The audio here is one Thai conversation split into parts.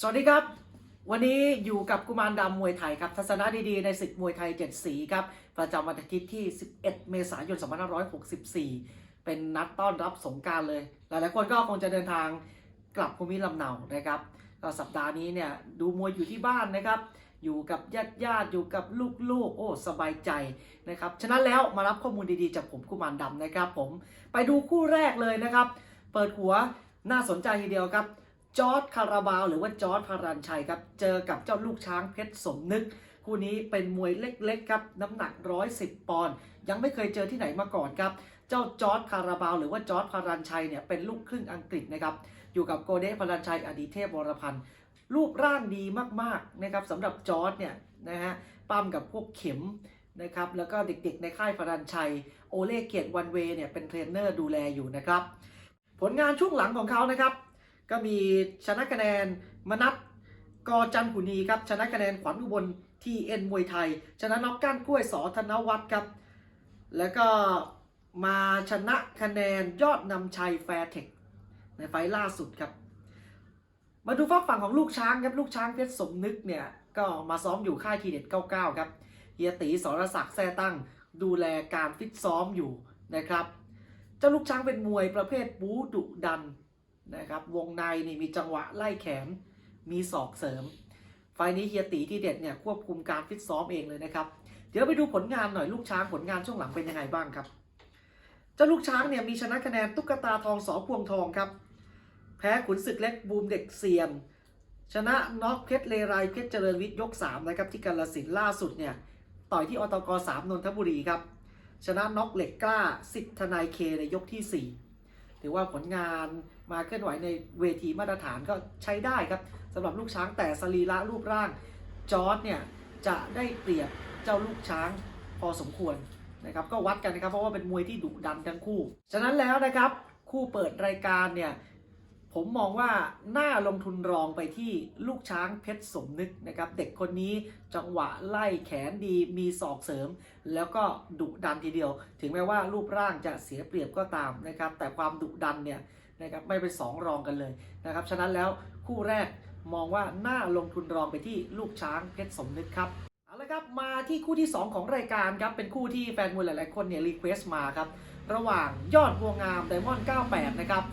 สวัสดีครับ วันนี้อยู่กับกุมารดำมวยไทยครับ ทัศนะดีๆ ในศึกมวยไทย 7 สีครับ ประจำวันอาทิตย์ที่ 11 เมษายน 2564 เป็นนัดต้อนรับสงการเลย หลายๆคนก็คงจะเดินทางกลับภูมิลำเนานะครับก็สัปดาห์นี้เนี่ยดูมวยอยู่ที่บ้านนะครับ อยู่กับญาติญาติอยู่กับลูกๆ โอ้สบายใจนะครับ ฉะนั้นแล้วมารับข้อมูลดีๆจากผมกุมารดำนะครับ ผม ไปดูคู่แรกเลยนะครับ เปิดหัวน่าสนใจทีเดียวครับ จอร์ดคาราบาว หรือว่าจอร์ดพารันชัยครับ เจอกับเจ้าลูกช้างเพชรสมนึก คู่นี้เป็นมวยเล็กๆครับ น้ำหนัก 110 ปอนด์ยังไม่เคยเจอที่ไหนมาก่อนครับ เจ้าจอร์ดคาราบาว หรือว่าจอร์ดพารันชัยเนี่ยเป็นลูกครึ่งอังกฤษนะครับอยู่กับโกเดพารันชัยอดีเทพวรพันธ์รูปร่างดีมากๆนะครับสำหรับจอร์ดเนี่ยนะฮะปั้มกับพวกเข็มนะครับแล้วก็เด็กๆในค่ายพารันชัยโอเล่เกียรติวันเวเนี่ยเป็นเทรนเนอร์ดูแลอยู่นะครับ ผลงานช่วงหลังของเขานะครับ ก็มีชนะคะแนนมนัทกอจันขุนีครับชนะคะแนนขวัญอุบลทีเอ็นมวยไทย ชนะน็อกก้านกล้วยสอธนวัฒน์ครับ แล้วก็มาชนะคะแนนยอดนำชัยแฟร์เทคในไฟล์ล่าสุดครับ มาดูฝากฝั่งของลูกช้างครับลูกช้างเพชรสมนึกเนี่ย ก็มาซ้อมอยู่ค่ายทีเด็ด99 ครับเฮียตีสรศักดิ์แซ่ตั้งดูแลการฟิตซ้อมอยู่นะครับ เจ้าลูกช้างเป็นมวยประเภทบูดุดัน นะครับ วงในนี่มีจังหวะไล่แขน มีศอกเสริม ไฟนี้เฮียตีที่เด็ดเนี่ยควบคุมการฟิตซ้อมเองเลยนะครับ เดี๋ยวไปดูผลงานหน่อยลูกช้างผลงานช่วงหลังเป็นยังไงบ้างครับ เจ้าลูกช้างเนี่ยมีชนะคะแนนตุ๊กตาทองสอพวงทองครับ แพ้ขุนศึกเล็กบูมเด็กเซียน ชนะน็อกเพชรเลไรเพชรเจริญวิทย์ยก3นะครับที่กาลสินล่าสุดเนี่ยต่อยที่อตก3นนทบุรีครับชนะน็อกเหล็กกล้าสิทธนายเคในยกที่ 4 ถือว่าผลงาน มาเคลื่อนไหวในเวทีมาตรฐานก็ใช้ได้ครับสำหรับลูกช้างแต่สรีระรูปร่างจอร์ดเนี่ยจะได้เปรียบเจ้าลูกช้างพอสมควรนะครับก็วัดกันนะครับเพราะว่าเป็นมวยที่ดุดันทั้งคู่ ฉะนั้นแล้วนะครับคู่เปิดรายการเนี่ยผมมองว่าน่าลงทุนรองไปที่ลูกช้างเพชรสมนึกนะครับ เด็กคนนี้จังหวะไล่แขนดีมีศอกเสริม แล้วก็ดุดันทีเดียว ถึงแม้ว่ารูปร่างจะเสียเปรียบก็ตามนะครับ แต่ความดุดันเนี่ย นะครับไม่เป็นสองรองกันเลยนะครับฉะนั้นแล้วคู่แรกมองว่าน่าลงทุนรองไปที่ลูกช้างเพชรสมนึกครับเอาละครับมาที่คู่ที่ 2 ของรายการครับเป็นคู่ที่แฟนมวยหลาย ๆ คนเนี่ยรีเควสต์มาครับระหว่างยอดบัวงามไดมอนด์98 นะครับ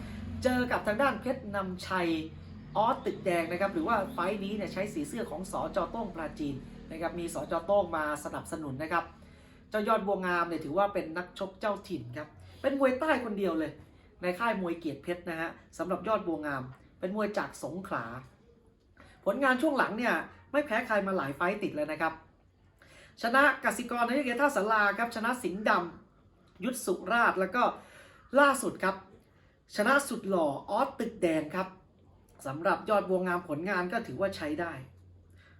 เจอกับทางด้านเพชรนำชัยออสตึกแดงนะครับ หรือว่าไฟท์นี้เนี่ยใช้สีเสื้อของสอจอโต้งปราจีนนะครับมีสอจอโต้งมาสนับสนุนนะครับ เจ้ายอดบัวงามเนี่ยถือว่าเป็นนักชกเจ้าถิ่นครับ เป็นมวยใต้คนเดียวเลย ในค่ายมวยเกียรติเพชรนะฮะสำหรับยอดบัวงาม เป็นมวยจากสงขลา ผลงานช่วงหลังเนี่ยไม่แพ้ใครมาหลายไฟต์ติดเลยนะครับ ชนะกสิกรในเกท่าสาราครับชนะสิงห์ดำยุทธสุราชแล้วก็ล่าสุดครับ ชนะสุดหล่อออสตึกแดงครับสำหรับยอดบัวงามผลงานก็ถือว่าใช้ได้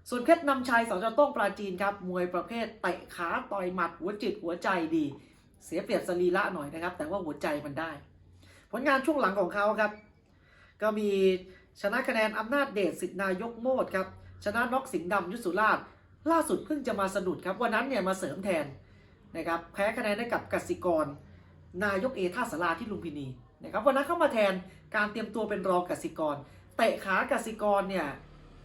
ส่วนเพชรนำชัยสจต้องปราจีนครับ มวยประเภทเตะขาต่อยหมัดหัวจิตหัวใจดี เสียเปรียบสรีระหน่อยนะครับ แต่ว่าหัวใจมันได้ ผลงานช่วงหลังของเขาครับ ก็มีชนะคะแนนอำนาจเดชสิทธินายกโมดครับ ชนะน็อกสิงห์ดำยุสุราช ล่าสุดเพิ่งจะมาสะดุดครับ วันนั้นเนี่ยมาเสริมแทนนะครับ แพ้คะแนนให้กับกสิกร นายกเอท่าสาราที่ลุมพินีนะครับวันนั้นเข้ามาแทนการเตรียมตัวเป็นรองกสิกร เตะขากสิกรเนี่ย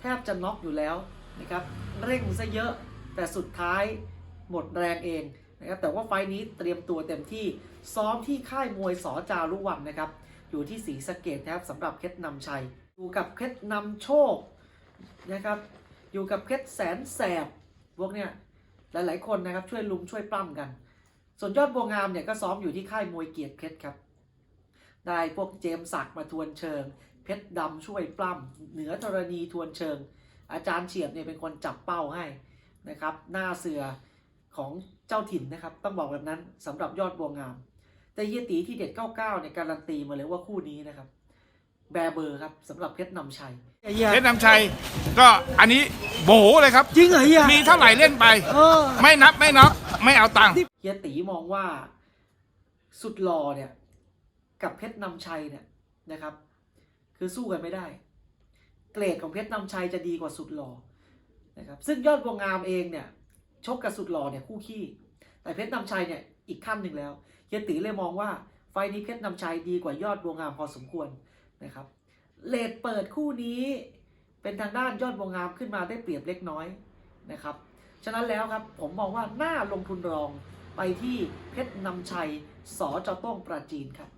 แทบจะน็อกอยู่แล้วนะครับ เร่งซะเยอะแต่สุดท้ายหมดแรงเอง นะครับแต่ว่าไฟนี้เตรียมตัวเต็มที่ซ้อมที่ค่ายมวยสอจารุวันนะครับ อยู่ที่ศรีสะเกดนะครับสำหรับเพชรนำชัย อยู่กับเพชรนำโชคนะครับอยู่กับเพชรแสนแสบพวกเนี้ยหลายๆคนนะครับช่วยลุมช่วยปล้ำกัน ส่วนยอดบัวงามเนี่ยก็ซ้อมอยู่ที่ค่ายมวยเกียรติเพชรครับได้พวกเจมสักมาทวนเชิง เพชรดำช่วยปล้ำเหนือธรณีทวนเชิง อาจารย์เฉียบเนี่ยเป็นคนจับเป้าให้นะครับหน้าเสือของ เจ้าถิ่นนะครับ ต้องบอกแบบนั้นสำหรับยอดบัวงาม แต่เฮียตีที่เด็ด 99 เนี่ยการันตีมาเลยว่าคู่นี้นะครับ แบร์เบอร์ครับสำหรับเพชรนำชัยเพชรนำชัย ก็อันนี้โบโหเลยครับ จริงเหรอเฮียมีเท่าไหร่เล่นไปเออไม่นับไม่นับไม่เอาตังค์เฮียตีมองว่าสุดหล่อเนี่ย กับเพชรนำชัยเนี่ยนะครับ คือสู้กันไม่ได้ เกรดของเพชรนำชัยจะดีกว่าสุดหล่อนะครับ ซึ่งยอดบัวงามเองเนี่ย ชกกับสุดหล่อเนี่ยคู่ขี้ แต่เพชรนำชัยเนี่ยอีกขั้นหนึ่งแล้วเฮียตีเลยมองว่าไฟนี้เพชรนำชัยดีกว่ายอดบัวงามพอสมควรนะครับเลดเปิดคู่นี้เป็นทางด้านยอดบัวงามขึ้นมาได้เปรียบเล็กน้อยนะครับ ฉะนั้นแล้วครับผมมองว่าน่าลงทุนรองไปที่เพชรนำชัยสอจอต้งปราจีนครับ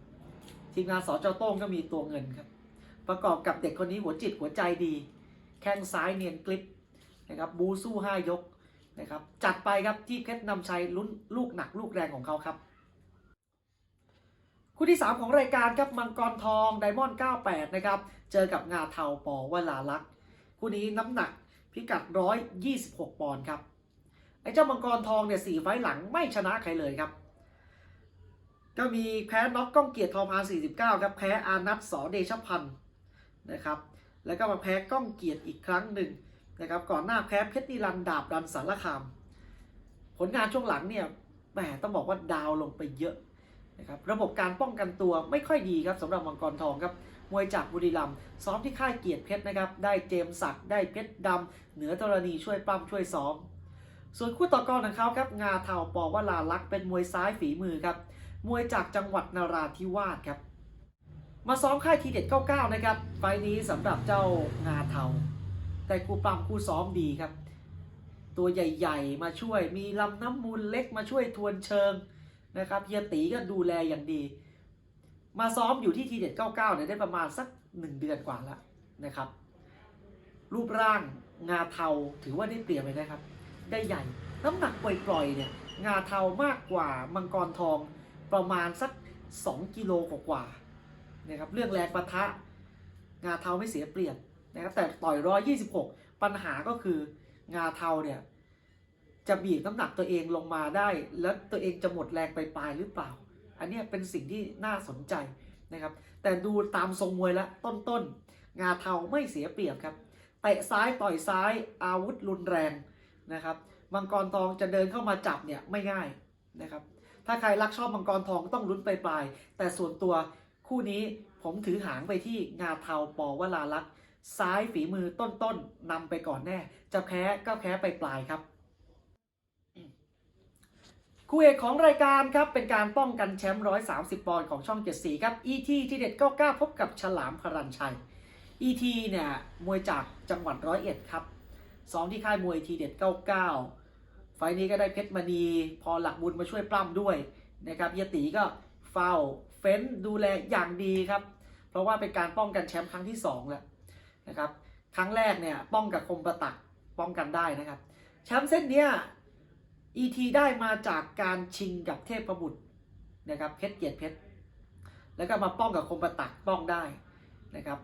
ทีมงานสอจอต้งก็มีตัวเงินครับ ประกอบกับเด็กคนนี้หัวจิตหัวใจดี แข้งซ้ายเนียนกลิปนะครับบูสู้ห้ายก นะครับจัดไปครับที่เพชรนำชัยลุ้นลูกหนักลูกแรงของเขาครับ คู่ที่ 3 ของรายการครับมังกรทองไดมอนด์98 นะครับ เจอกับงาเทาปอวลาลักษ์คู่นี้น้ำหนักพิกัด 126 ปอนด์ครับไอ้เจ้ามังกรทองเนี่ยสี่ไฟล์หลังไม่ชนะใครเลยครับ ก็มีแพ้น็อกก้องเกียรติทองพาน49 ครับ แพ้อานัทสอเดชพันธ์นะครับ แล้วก็มาแพ้ก้องเกียรติอีกครั้งหนึ่ง นะครับก่อนหน้าแพ้เพชรนิรันด์ดาบดันสารคาม ผลงานช่วงหลังเนี่ยแหมต้องบอกว่าดาวลงไปเยอะนะครับระบบการป้องกันตัวไม่ค่อยดีครับสำหรับมังกรทองครับมวยจากบุรีรัมย์ซ้อมที่ค่ายเกียรติเพชรนะครับ ได้เจมสักได้เพชรดำเหนือธรณีช่วยปั้มช่วยซ้อม ส่วนคู่ต่อกรของเขาครับงาเทาปอวลาลักษ์เป็นมวยซ้ายฝีมือครับมวยจากจังหวัดนราธิวาสครับ มาซ้อมค่ายทีเด็ด 99 นะครับไฟล์นี้สำหรับเจ้างาเทา แต่ครูปั้มครูซ้อมดีครับ ตัวใหญ่ๆ มาช่วยมีลำน้ำมูลเล็กมาช่วยทวนเชิงนะครับเฮียตีก็ดูแลอย่างดี มาซ้อมอยู่ที่ทีเด็ด99เนี่ยได้ประมาณสัก 1 เดือนกว่าแล้วนะครับ รูปร่างงาเทาถือว่าได้เปรียบเลยนะครับ ได้ใหญ่น้ำหนักปล่อยๆเนี่ยงาเทามากกว่ามังกรทองประมาณสัก 2 กิโลกว่าๆนะครับเรื่องแรงปะทะ งาเทาไม่เสียเปรียบ นะครับแต่ต่อย126ปัญหาก็คืองาเทาเนี่ยจะบีบน้ำหนักตัวเองลงมาได้ แล้วตัวเองจะหมดแรงไปปลายหรือเปล่า อันนี้เป็นสิ่งที่น่าสนใจนะครับ แต่ดูตามทรงมวยแล้วต้นๆ งาเทาไม่เสียเปรียบครับเตะซ้ายต่อยซ้ายอาวุธรุนแรงนะครับมังกรทองจะเดินเข้ามาจับเนี่ยไม่ง่ายนะครับ ถ้าใครรักชอบมังกรทองต้องลุ้นไปปลายแต่ส่วนตัวคู่นี้ผมถือหางไปที่งาเทาปอวลาลักษ์ ซ้ายฝีมือต้นๆนำไปก่อนแน่ จะแพ้ก็แพ้ไปปลายครับ คู่เอกของรายการครับ เป็นการป้องกันแชมป์130ปอนด์ของช่อง7สีครับ ET ที่เด็ด99พบกับฉลามพรัญชัย ET เนี่ยมวยจากจังหวัดร้อยเอ็ดครับซ้อมที่ค่ายมวยทีเด็ด99ไฟล์นี้ก็ได้เพชรมณี พอหลักบุญมาช่วยปล้ำด้วยนะครับเฮียตีก็เฝ้าเฟ้นดูแลอย่างดีครับ เพราะว่าเป็นการป้องกันแชมป์ครั้งที่2แล้ว นะครับครั้งแรกเนี่ยป้องกับคมประตักป้องกันได้นะครับแชมป์เส้นเนี้ย ET ได้มาจากการชิงกับเทพประบุตรนะครับเพชรเกียรติเพชรแล้วก็มาป้องกับคมประตักป้องได้นะครับ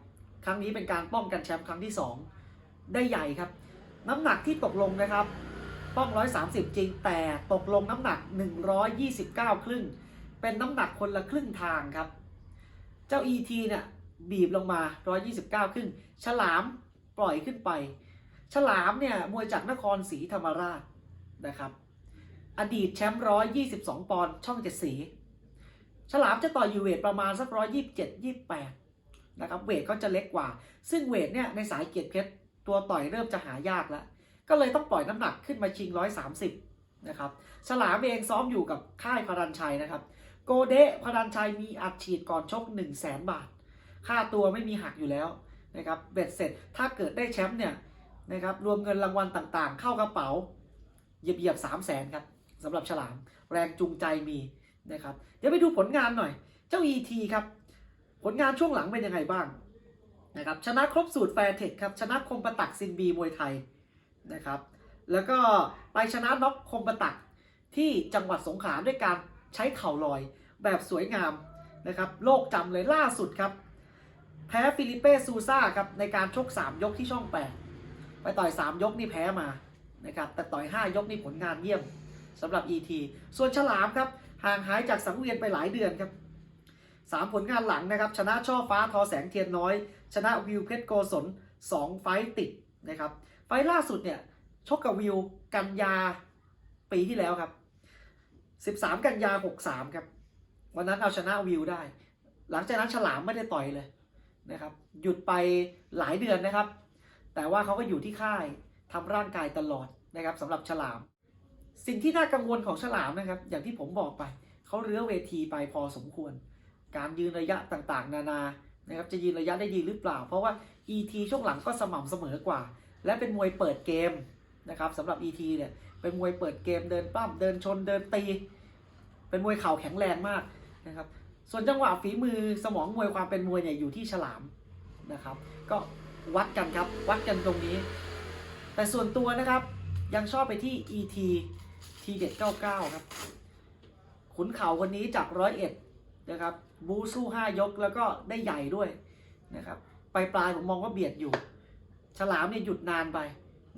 ครั้งนี้เป็นการป้องกันแชมป์ครั้งที่ 2 ได้ใหญ่ครับ น้ำหนักที่ตกลงนะครับป้อง 130 จริงแต่ตกลงน้ำหนัก 129 ครึ่ง เป็นน้ำหนักคนละครึ่งทางครับ เจ้า ET เนี่ย บีบลงมา 129ครึ่งฉลามปล่อยขึ้นไป ฉลามเนี่ยมวยจากนครศรีธรรมราชนะครับ อดีตแชมป์ 122 ปอนด์ช่องเจ็ดสี ฉลามจะต่อยอยู่เวทประมาณสัก 127 28 นะครับ เวทก็จะเล็กกว่า ซึ่งเวทเนี่ยในสายเกียรติเพชรตัวต่อยเริ่มจะหายากแล้ว ก็เลยต้องปล่อยน้ำหนักขึ้นมาชิง 130 นะครับ ฉลามเองซ้อมอยู่กับค่ายพรัญชัยนะครับ โกเดะพรัญชัยมีอัดฉีดก่อนชก 1 0 0 0 0แบาท ค่าตัวไม่มีหักอยู่แล้วนะครับเบ็ดเสร็จถ้าเกิดได้แชมป์เนี่ยนะครับรวมเงินรางวัลต่างๆ เข้ากระเป๋าเหยียบๆสามแสนครับสำหรับฉลามแรงจูงใจมีนะครับเดี๋ยวไปดูผลงานหน่อย เจ้า ET ครับผลงานช่วงหลังเป็นยังไงบ้างนะครับชนะครบสูตรแฟร์เทคครับชนะคมประตักซินบีมวยไทยนะครับแล้วก็ไปชนะน็อกคมประตักที่จังหวัดสงขลาด้วยการใช้เข่าลอยแบบสวยงามนะครับโลกจำเลยล่าสุดครับ แพ้ฟิลิเป้ซูซ่าครับในการชก 3 ยกที่ช่อง8ไปต่อย 3 ยกนี่แพ้มานะครับแต่ต่อย 5 ยกนี่ผลงานเยี่ยมสำหรับ ET ส่วนฉลามครับห่างหายจากสังเวียนไปหลายเดือนครับสามผลงานหลังนะครับ ชนะช่อฟ้าทอแสงเทียนน้อย ชนะวิวเพชรโกศล2 ไฟต์ติดนะครับ ไฟล่าสุดเนี่ยชกกับวิวกันยาปีที่แล้วครับ 13 กันยา 63 ครับ วันนั้นเอาชนะวิวได้ หลังจากนั้นฉลามไม่ได้ต่อยเลย นะครับ หยุดไปหลายเดือนนะครับ แต่ว่าเขาก็อยู่ที่ค่ายทำร่างกายตลอดนะครับสำหรับฉลาม สิ่งที่น่ากังวลของฉลามนะครับ อย่างที่ผมบอกไปเขาเรื้อเวทีไปพอสมควร การยืนระยะต่างๆ นานานะครับจะยืนระยะได้ดีหรือเปล่า เพราะว่า ET ช่วงหลังก็สม่ำเสมอกว่า และเป็นมวยเปิดเกมนะครับสำหรับ ET เนี่ยเป็นมวยเปิดเกมเดินปั้มเดินชนเดินตี เป็นมวยเข่าแข็งแรงมากนะครับ ส่วนจังหวะฝีมือสมองมวยความเป็นมวยเนี่ยอยู่ที่ฉลามนะครับ ก็วัดกันครับวัดกันตรงนี้ แต่ส่วนตัวนะครับยังชอบไปที่ ET ทีเด็ด99 ครับ ขุนเข่าคนนี้จากร้อยเอ็ดนะครับบูสู้5ยกแล้วก็ได้ใหญ่ด้วยนะครับปลายปลายผมมองว่าเบียดอยู่ ฉลามเนี่ยหยุดนานไป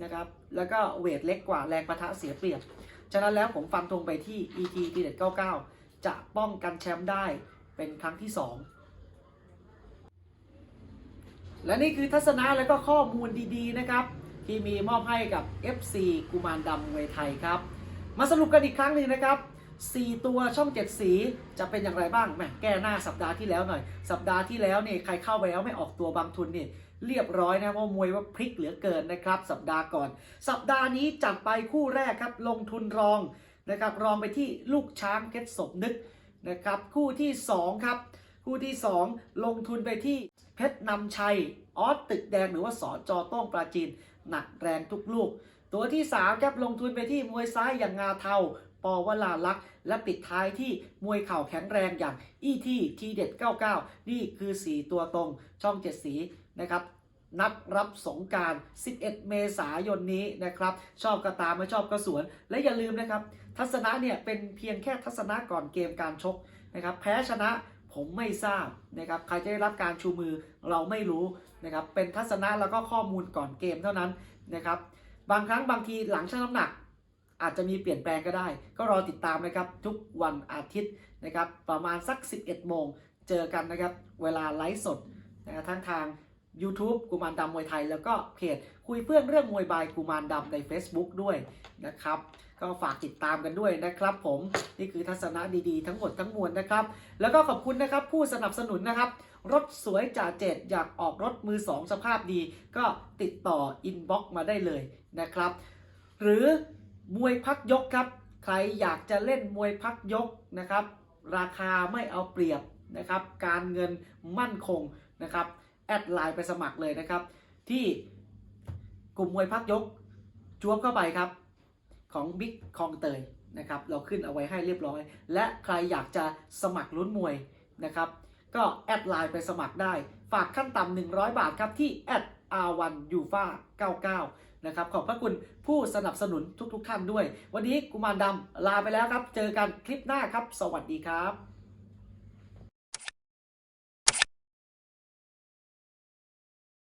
นะครับแล้วก็เวทเล็กกว่าแรงประทะเสียเปรียบ ฉะนั้นแล้วผมฟันธงไปที่ ET ทีเด็ด99 จะป้องกันแชมป์ได้ เป็นครั้งที่ 2 และนี่คือทัศนะและก็ข้อมูลดีๆนะครับ ที่มีมอบให้กับ FC กุมารดำมวไทยครับ มาสรุปกันอีกครั้งหนึ่งนะครับ 4 ตัวช่อง 7 สีจะเป็นอย่างไรบ้างแหมแก้หน้าสัปดาห์ที่แล้วหน่อย สัปดาห์ที่แล้วเนี่ยใครเข้าไปแล้วไม่ออกตัวบางทุนเนี่ยเรียบร้อยนะว่ามวยว่าพลิกเหลือเกินนะครับ สัปดาห์ก่อน สัปดาห์นี้จัดไปคู่แรกครับ ลงทุนรองนะครับรองไปที่ลูกช้างเพชรสมนึก นะครับคู่ที่ 2 ครับ คู่ที่ 2 ลงทุนไปที่เพชรนำชัย ออสตึกแดงหรือว่าสอจอต้องปราจีน หนักแรงทุกลูก ตัวที่ 3 ครับ ลงทุนไปที่มวยซ้ายอย่างงาเทาปอวลาลักษ์และปิดท้ายที่มวยเข่าแข็งแรงอย่างอีทีทีเด็ด 99 นี่คือ 4 ตัวตรงช่อง7สีนะครับนัดรับสงการ 11 เมษายนนี้นะครับ ชอบก็ตามไม่ชอบก็สวน และอย่าลืมนะครับ ทัศนะเนี่ยเป็นเพียงแค่ทัศนะก่อนเกมการชกนะครับแพ้ชนะผมไม่ทราบนะครับใครจะได้รับการชูมือเราไม่รู้นะครับเป็นทัศนะแล้วก็ข้อมูลก่อนเกมเท่านั้นนะครับบางครั้งบางทีหลังชั่งน้ำหนัก อาจจะมีเปลี่ยนแปลงก็ได้ ก็รอติดตามนะครับทุกวันอาทิตย์นะครับประมาณสัก 11 โมง เจอกันนะครับเวลาไลฟ์สดนะทั้งทาง YouTube กุมารดำมวยไทย แล้วก็เพจคุยเพื่อนเรื่องมวยบายกุมารดำใน Facebook ด้วยนะครับ ก็ฝากติดตามกันด้วยนะครับ ผมนี่คือทัศนะดีๆ ทั้งหมดทั้งมวลนะครับ แล้วก็ขอบคุณนะครับผู้สนับสนุนนะครับ รถสวยจ่าเจ็ดอยากออกรถมือสองสภาพดี ก็ติดต่ออินบ็อกมาได้เลยนะครับ หรือมวยพักยกครับ ใครอยากจะเล่นมวยพักยกนะครับ ราคาไม่เอาเปรียบนะครับ การเงินมั่นคงนะครับ แอดไลน์ไปสมัครเลยนะครับ ที่กลุ่มมวยพักยกจวบเข้าไปครับ ของบิ๊กคองเตยนะครับ เราขึ้นเอาไว้ให้เรียบร้อย และใครอยากจะสมัครลุ้นมวยนะครับ ก็แอดไลน์ไปสมัครได้ ฝากขั้นต่ำ100 บาทครับที่ r1 u f a 99 นะครับ ขอบพระคุณผู้สนับสนุนทุกๆทท่านด้วย วันนี้กุมารดำลาไปแล้วครับ เจอกันคลิปหน้าครับ สวัสดีครับ